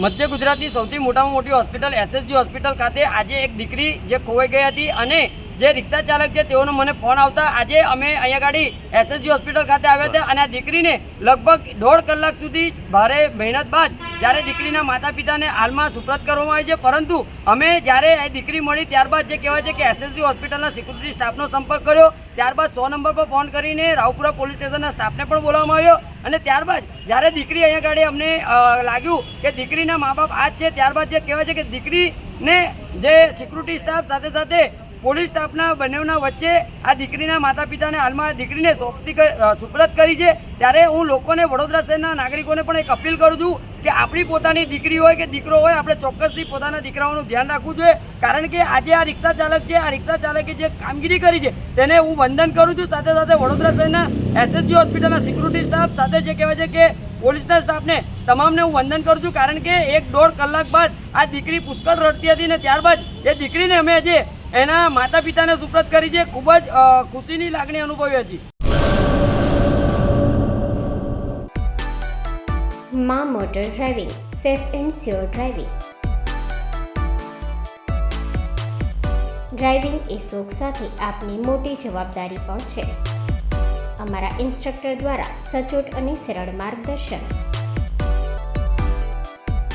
મધ્ય ગુજરાતની સૌથી મોટામાં મોટી હોસ્પિટલ એસએસજી હોસ્પિટલ ખાતે આજે એક દીકરી જે ખોવાઈ ગઈ હતી અને જે રિક્ષા ચાલક છે, તેઓનો મને ફોન આવતા આજે અમે અહીંયા ગાડી એસએસજી હોસ્પિટલ ખાતે આવ્યા હતા અને આ દીકરીને લગભગ દોઢ કલાક સુધી ભારે મહેનત બાદ જ્યારે દીકરીના માતા પિતાને હાલમાં સુપ્રત કરવામાં આવી છે, પરંતુ અમે જ્યારે એ દીકરી મળી ત્યારબાદ જે કહેવાય છે કે એસએસજી હોસ્પિટલના સિક્યુરિટી સ્ટાફનો સંપર્ક કર્યો, ત્યારબાદ સો નંબર પર ફોન કરીને રાવપુરા પોલીસ સ્ટેશનના સ્ટાફને પણ બોલાવવામાં આવ્યો અને ત્યારબાદ જ્યારે દીકરી અહીંયા ગાડી અમને લાગ્યું કે દીકરીના મા બાપ આ છે, ત્યારબાદ જે કહેવાય છે કે દીકરીને જે સિક્યુરિટી સ્ટાફ સાથે સાથે પોલીસ સ્ટાફના બંનેના વચ્ચે આ દીકરીના માતા પિતાને હાલમાં દીકરીને સોંપતી સુપરત કરી છે. ત્યારે હું લોકોને વડોદરા શહેરના નાગરિકોને પણ એક અપીલ કરું છું કે આપણી પોતાની દીકરી હોય કે દીકરો હોય, આપણે ચોક્કસથી પોતાના દીકરાઓનું ધ્યાન રાખવું જોઈએ. કારણ કે આજે આ રિક્ષા ચાલક છે આ રિક્ષા ચાલકે જે કામગીરી કરી છે, તેને હું વંદન કરું છું. સાથે સાથે વડોદરા શહેરના એસએસજી હોસ્પિટલના સિક્યુરિટી સ્ટાફ સાથે જે કહેવાય છે કે પોલીસના સ્ટાફને તમામને હું વંદન કરું છું. કારણ કે એક દોઢ કલાક બાદ આ દીકરી પુષ્કળ રડતી હતી ને ત્યારબાદ એ દીકરીને અમે આજે એના માતા પિતાને સુપ્રત કરી છે. ખૂબ જ ખુશીની લાગણી અનુભવી હતી. મા motor driving, safe and sure driving. Driving એ શોખ સાથે આપની મોટી જવાબદારી પણ છે. અમારા ઇન્સ્ટ્રક્ટર દ્વારા સચોટ અને સરળ માર્ગદર્શન.